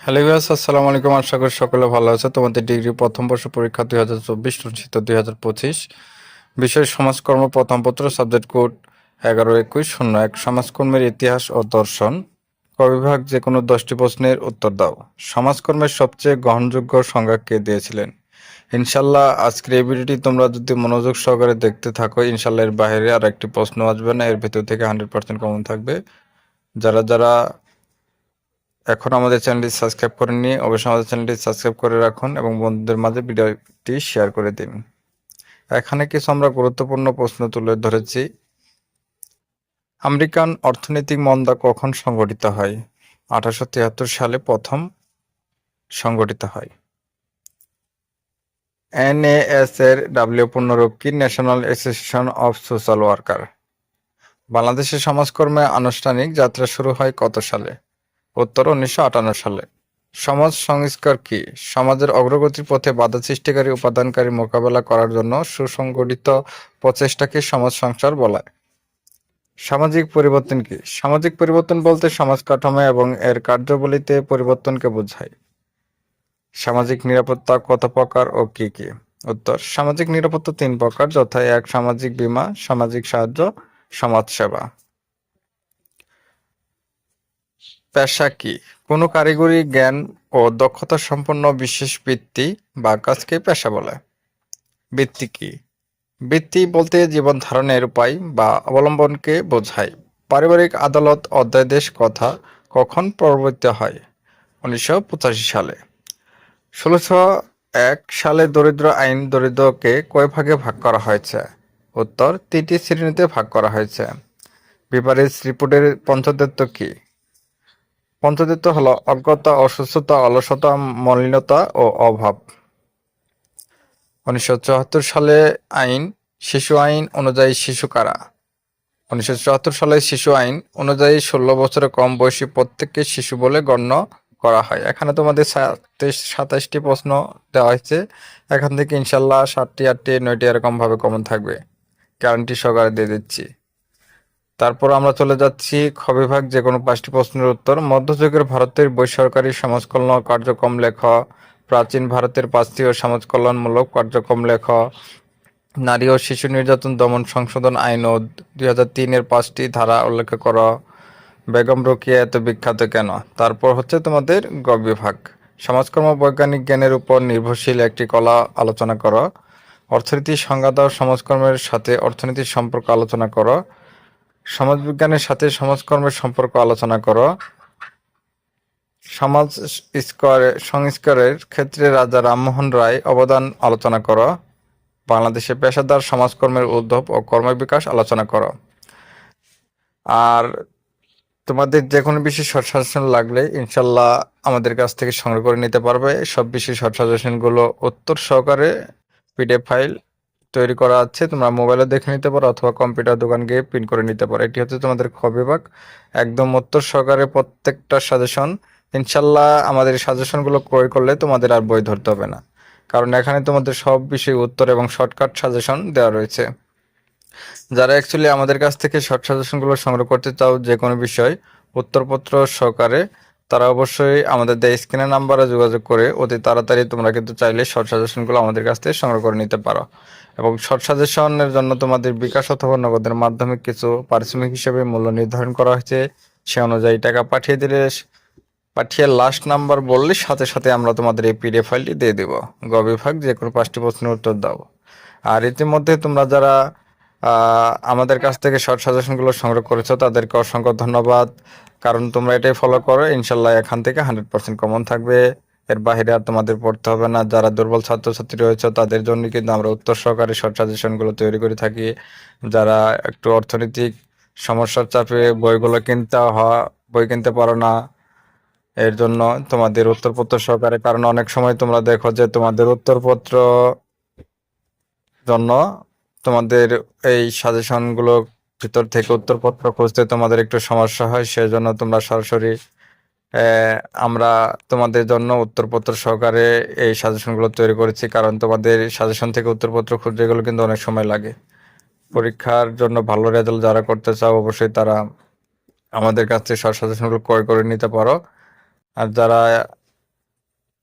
Hello viewers, আসসালামু আলাইকুম। আশা করি সকলে ভালো আছে। তোমাদের ডিগ্রি প্রথম বর্ষ পরীক্ষা দুই হাজার চব্বিশ অনুষ্ঠিত দুই হাজার পঁচিশ। বিষয় সমাজকর্ম প্রথম পত্র সাবজেক্ট কোড এগারো, একুশ, শূন্য এক, সমাজকর্মের ইতিহাস ও দর্শন। ক বিভাগ যে কোনো দশটি প্রশ্নের উত্তর দাও। সমাজকর্মের সবচেয়ে গ্রহণযোগ্য সংজ্ঞা কে দিয়েছিলেন? ইনশাল্লাহ আজকের এই ভিডিওটি তোমরা যদি মনোযোগ সহকারে দেখতে থাকো ইনশাল্লাহ এর বাইরে আর একটি প্রশ্ন আসবে না। এর ভেতর থেকে হান্ড্রেড পার্সেন্ট কমন থাকবে। যারা যারা এখন আমাদের চ্যানেলটি সাবস্ক্রাইব করে করেননি, অবশ্যই আমাদের চ্যানেলটি সাবস্ক্রাইব করে রাখুন এবং বন্ধুদের মাঝে ভিডিওটি শেয়ার করে দিন। এখানে কিছু আমরা গুরুত্বপূর্ণ প্রশ্ন তুলে ধরেছি। আমেরিকান অর্থনৈতিক মন্দা কখন সংগঠিত হয়? আঠারোশো তিয়াত্তর সালে প্রথম সংগঠিত হয়। এনএএস এর ডাব্লিউ পূর্ণরূপ কি national association of social worker. বাংলাদেশের সমাজকর্মে আনুষ্ঠানিক যাত্রা শুরু হয় কত সালে? উত্তর উনিশশো আটান্ন সালে। সমাজ সংস্কার কি? সমাজের অগ্রগতির পথে বাধা সৃষ্টিকারী উপাদানকারী মোকাবেলা করার জন্য সুসংগঠিত প্রচেষ্টাকে সমাজ সংস্কার বলা। সামাজিক পরিবর্তন কি? সামাজিক পরিবর্তন বলতে সমাজ কাঠামো এবং এর কার্যাবলীতে পরিবর্তনকে বোঝায়। সামাজিক নিরাপত্তা কত প্রকার ও কি কি? উত্তর, সামাজিক নিরাপত্তা তিন প্রকার, যথা এক সামাজিক বীমা, সামাজিক সাহায্য সমাজ সেবা পেশা কি? কোনো কারিগরি জ্ঞান ও দক্ষতা সম্পন্ন বিশেষ বৃত্তি বা কাজকে পেশা বলে। বৃত্তি কি? বৃত্তি বলতে জীবন ধারণের উপায় বা অবলম্বনকে বোঝায়। পারিবারিক আদালত অধ্যাদেশ কথা কখন প্রবর্তিত হয়? উনিশশো পঁচাশি সালে। ষোলোশো এক সালে দরিদ্র আইন দরিদ্রকে কয় ভাগে ভাগ করা হয়েছে? উত্তর, তিনটি শ্রেণীতে ভাগ করা হয়েছে। বিপারিস রিপোর্টের পঞ্চদত্ত কি? পঞ্চদত্ত হলো অজ্ঞতা, অসুস্থতা, অলসতা, মলিনতা ও অভাব। উনিশশো চুয়াত্তর সালে আইন, শিশু আইন অনুযায়ী শিশু কারা? উনিশশো চুয়াত্তর সালে শিশু আইন অনুযায়ী ষোলো বছরের কম বয়সী প্রত্যেককে শিশু বলে গণ্য করা হয়। এখানে তোমাদের সাতাইশটি প্রশ্ন দেওয়া হয়েছে। এখান থেকে ইনশাল্লাহ সাতটি, আটটি, নয়টি এরকমভাবে কমন থাকবে। গ্যারান্টি সহকারে দিয়ে দিচ্ছি। তারপর আমরা চলে যাচ্ছি খ বিভাগ, যে কোনো পাঁচটি প্রশ্নের উত্তর। মধ্যযুগের ভারতের বৈসরকারি সমাজকল্যাণ কার্যক্রম লেখ। প্রাচীন ভারতের পাঁচটি ও সমাজকল্যাণমূলক কার্যক্রম লেখ। নারী ও শিশু নির্যাতন দমন সংশোধন আইন ও দুই হাজার তিনের পাঁচটি ধারা উল্লেখ কর। বেগম রোকিয়া এত বিখ্যাত কেন? তারপর হচ্ছে তোমাদের গ বিভাগ। সমাজকর্ম বৈজ্ঞানিক জ্ঞানের উপর নির্ভরশীল একটি কলা আলোচনা করো। অর্থনীতি সংজ্ঞা দাও সমাজকর্মের সাথে অর্থনীতির সম্পর্ক আলোচনা করো। সমাজবিজ্ঞানের সাথে সমাজকর্মের সম্পর্ক আলোচনা করো। সমাজ সংস্কারের ক্ষেত্রে রাজা রামমোহন রায় অবদান আলোচনা করো। বাংলাদেশে পেশাদার সমাজকর্মের উদ্ভব ও কর্মবিকাশ আলোচনা করো। আর তোমাদের যে কোনো বিষয়ে শর্ট সাজেশন লাগলে ইনশাল্লাহ আমাদের কাছ থেকে সংগ্রহ করে নিতে পারবে। সব বিষয়ে শর্ট সাজেশনগুলো উত্তর সহকারে পিডিএফ ফাইল তৈরি করা আছে, তোমরা মোবাইলে দেখে নিতে পারো অথবা কম্পিউটার দোকান গিয়ে প্রিন্ট করে নিতে পারো। এটি হচ্ছে তোমাদের খ বিভাগ একদম উত্তর সহকারে প্রত্যেকটা সাজেশন ইনশাল্লাহ আমাদের সাজেশনগুলো ক্রয় করলে তোমাদের আর বই ধরতে হবে না। কারণ এখানে তোমাদের সব বিষয়ে উত্তর এবং শর্টকাট সাজেশন দেওয়া রয়েছে। যারা অ্যাকচুয়ালি আমাদের কাছ থেকে শর্ট সাজেশনগুলো সংগ্রহ করতে চাও যে কোনো বিষয়, উত্তরপত্র সহকারে তারা অবশ্যই আমাদের দেয় স্ক্রিনের নাম্বারে যোগাযোগ করে অতি তাড়াতাড়ি তোমরা কিন্তু চাইলে শর্ট সাজেশনগুলো আমাদের কাছ থেকে সংগ্রহ করে নিতে পারো। এবং শর্ট সাজেশনের জন্য তোমাদের বিকাশ অথবা নগদের মাধ্যমে কিছু পারিশ্রমিক হিসেবে মূল্য নির্ধারণ করা হয়েছে। সে অনুযায়ী টাকা পাঠিয়ে দিলে, পাঠিয়ে লাস্ট নাম্বার বললে সাথে সাথে আমরা তোমাদের এই পিডিএফ ফাইলটি দিয়ে দেবো। গ বিভাগ যে কোনো পাঁচটি প্রশ্নের উত্তর দাও। আর ইতিমধ্যে তোমরা যারা আমাদের কাছ থেকে শর্ট সাজেশনগুলো সংগ্রহ করেছ, তাদেরকে অসংখ্য ধন্যবাদ। কারণ তোমরা এটাই ফলো করো, ইনশাল্লাহ এখান থেকে হান্ড্রেড পার্সেন্ট কমন থাকবে। এর বাইরে আর তোমাদের পড়তে হবে না। যারা দুর্বল ছাত্রছাত্রী রয়েছে, তাদের জন্য কিন্তু আমরা উত্তর সহকারে শর্ট সাজেশনগুলো তৈরি করে থাকি। যারা একটু অর্থনৈতিক সমস্যার চাপে বইগুলো কিনতে হওয়া বই কিনতে পারো না, এর জন্য তোমাদের উত্তরপত্র সহকারে। কারণ অনেক সময় তোমরা দেখো যে তোমাদের উত্তরপত্র জন্য তোমাদের এই সাজেশনগুলো ভিতর থেকে উত্তরপত্র খুঁজতে তোমাদের একটু সমস্যা হয়, সেজন্য তোমরা সরাসরি আমরা তোমাদের জন্য উত্তরপত্র সহকারে এই সাজেশনগুলো তৈরি করেছি, কারণ তোমাদের সাজেশন থেকে উত্তরপত্র খুঁজতে গেলে কিন্তু অনেক সময় লাগে। পরীক্ষার জন্য ভালো রেজাল্ট যারা করতে চাও, অবশ্যই তারা আমাদের কাছ থেকে সব সাজেশনগুলো ক্রয় করে নিতে পারো। আর যারা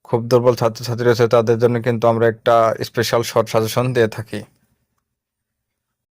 খুব দুর্বল ছাত্রছাত্রী রয়েছে, তাদের জন্য কিন্তু আমরা একটা স্পেশাল শর্ট সাজেশন দিয়ে থাকি।